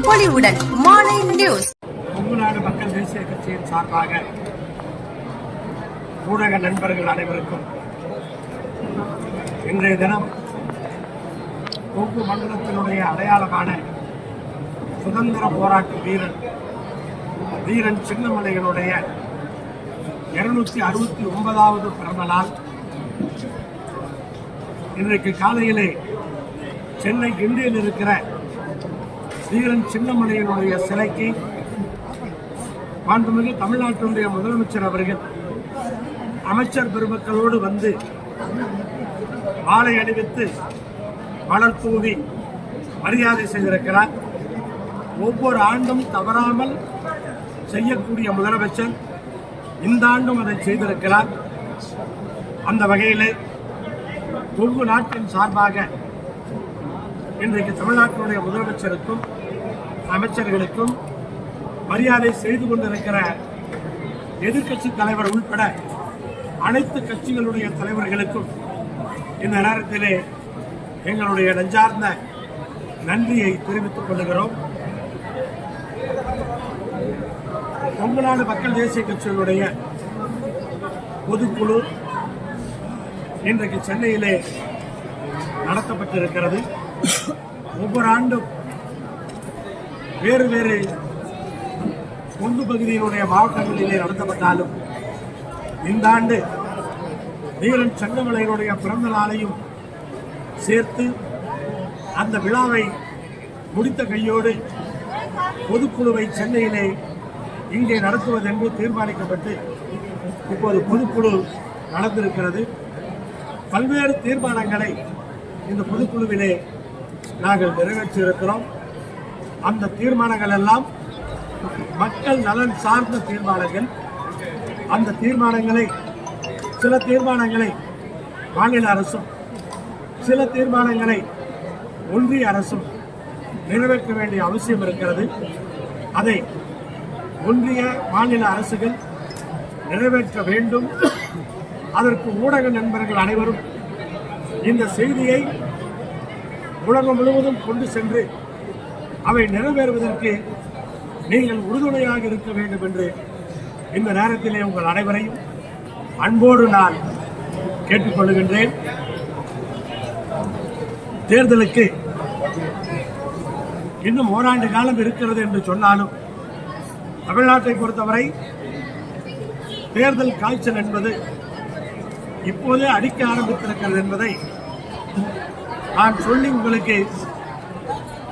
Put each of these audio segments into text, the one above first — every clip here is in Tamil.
பொலிவுடன் மாலை நியூஸ். கொங்குநாடு மக்கள் தேசிய கட்சியின் சார்பாக ஊடக நண்பர்கள் அனைவருக்கும் இன்றைய தினம் கொங்கு மண்டலத்தினுடைய அடையாளமான சுதந்திர போராட்ட வீரன் வீரன் சின்னமலைகளுடைய இருநூத்தி அறுபத்தி ஒன்பதாவது பிறந்த நாள் இன்றைக்கு காலையிலே சென்னை கிண்டியில் இருக்கிற வீரன் சின்னமலையினுடைய சிலைக்கு மாண்புமிகு தமிழ்நாட்டினுடைய முதலமைச்சர் அவர்கள் அமைச்சர் பெருமக்களோடு வந்து மாலை அணிவித்து மலர் தூவி மரியாதை செய்திருக்கிறார். ஒவ்வொரு ஆண்டும் தவறாமல் செய்யக்கூடிய முதலமைச்சர் இந்த ஆண்டும் அதை செய்திருக்கிறார். அந்த வகையிலே கொங்கு நாட்டின் சார்பாக இன்றைக்கு தமிழ்நாட்டினுடைய முதலமைச்சருக்கும் அமைச்சர்களுக்கும் மரியாதை செய்து கொண்டிருக்கிற எதிர்க்கட்சி தலைவர் உள்பட அனைத்து கட்சிகளுடைய தலைவர்களுக்கும் இந்த நேரத்திலே எங்களுடைய நெஞ்சார்ந்த நன்றியை தெரிவித்துக் கொள்கிறோம். கொங்குநாடு மக்கள் தேசிய கட்சியினுடைய பொதுக்குழு இன்றைக்கு சென்னையிலே நடத்தப்பட்டிருக்கிறது. ஒவ்வொரு ஆண்டும் வேறு வேறு கொங்கு பகுதியினுடைய மாவட்டங்களிலே நடத்தப்பட்டாலும் இந்த ஆண்டு வீரன் சங்கமலையினுடைய பிறந்த நாளையும் சேர்த்து அந்த விழாவை முடித்த கையோடு பொதுக்குழுவை சென்னையிலே இங்கே நடத்துவது என்று தீர்மானிக்கப்பட்டு இப்போது பொதுக்குழு நடந்திருக்கிறது. பல்வேறு தீர்மானங்களை இந்த பொதுக்குழுவிலே நாங்கள் நிறைவேற்றியிருக்கிறோம். அந்த தீர்மானங்கள் எல்லாம் மக்கள் நலன் சார்ந்த தீர்மானங்கள். அந்த தீர்மானங்களை சில தீர்மானங்களை மாநில அரசும் சில தீர்மானங்களை ஒன்றிய அரசும் நிறைவேற்ற வேண்டிய அவசியம் இருக்கிறது. அதை ஒன்றிய மாநில அரசுகள் நிறைவேற்ற வேண்டும். அதற்கு ஊடக நண்பர்கள் அனைவரும் இந்த செய்தியை உலகம் முழுவதும் கொண்டு சென்று அவை நிறைவேறுவதற்கு நீங்கள் உறுதுணையாக இருக்க வேண்டும் என்று இந்த நேரத்திலே உங்கள் அனைவரையும் அன்போடு நான் கேட்டுக்கொள்கின்றேன். தேர்தலுக்கு இன்னும் ஓராண்டு காலம் இருக்கிறது என்று சொன்னாலும் தமிழ்நாட்டை பொறுத்தவரை தேர்தல் காய்ச்சல் என்பது இப்போதே அடிக்க ஆரம்பித்திருக்கிறது என்பதை நான் சொல்லி உங்களுக்கு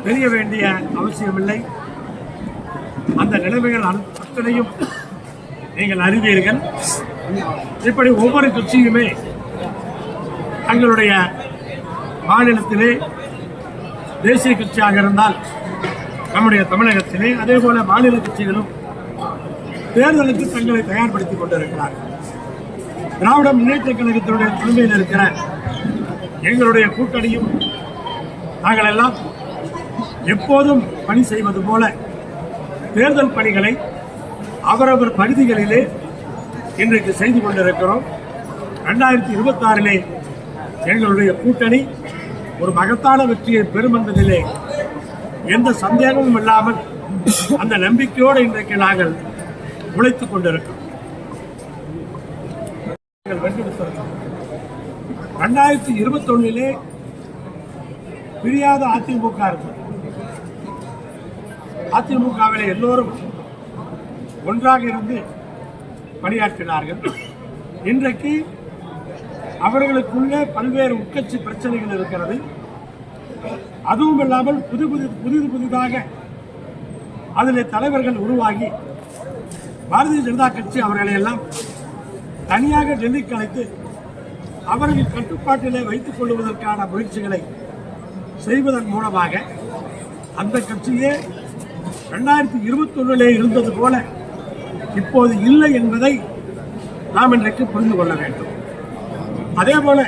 தெரிய வேண்டிய அவசியமில்லை. அந்த நிலைமைகள் அத்தனையும் நீங்கள் அறிவீர்கள். இப்படி ஒவ்வொரு கட்சியுமே தங்களுடைய மாநிலத்திலே தேசிய கட்சியாக இருந்தால் நம்முடைய தமிழகத்திலே அதே போல மாநில கட்சிகளும் தேர்தலுக்கு தங்களை தயார்படுத்திக் கொண்டிருக்கிறார்கள். திராவிட முன்னேற்ற கழகத்தினுடைய தலைமையில் இருக்கிற எங்களுடைய கூட்டணியும் நாங்கள் எல்லாம் எப்போதும் பணி செய்வது போல தேர்தல் பணிகளை அவரவர் பகுதிகளிலே இன்றைக்கு செய்து கொண்டிருக்கிறோம். ரெண்டாயிரத்தி இருபத்தி ஆறிலே எங்களுடைய கூட்டணி ஒரு மகத்தான வெற்றியை பெறும் என்பதிலே எந்த சந்தேகமும் இல்லாமல் அந்த நம்பிக்கையோடு இன்றைக்கு நாங்கள் உழைத்துக் கொண்டிருக்கிறோம். ரெண்டாயிரத்தி இருபத்தி ஒன்னிலே பிரியாத அதிமுக இருக்கிறது அதிமுகவில் எல்லோரும் ஒன்றாக இருந்து பணியாற்றினார்கள். இன்றைக்கு அவர்களுக்குள்ளே பல்வேறு உட்கட்சி பிரச்சனைகள் இருக்கிறது. அதுவும் இல்லாமல் புது புது புதிது புதிதாக அதில் தலைவர்கள் உருவாகி பாரதிய ஜனதா கட்சி அவர்களை எல்லாம் தனியாக டெல்லிக்கு அழைத்து அவர்கள் கட்டுப்பாட்டிலே வைத்துக் கொள்வதற்கான முயற்சிகளை செய்வதன் மூலமாக அந்த கட்சியே ரெண்டாயிரத்தி இருபத்தொன்னிலே இருந்தது போல இப்போது இல்லை என்பதை நாம் இன்றைக்கு புரிந்து கொள்ள வேண்டும். அதே போல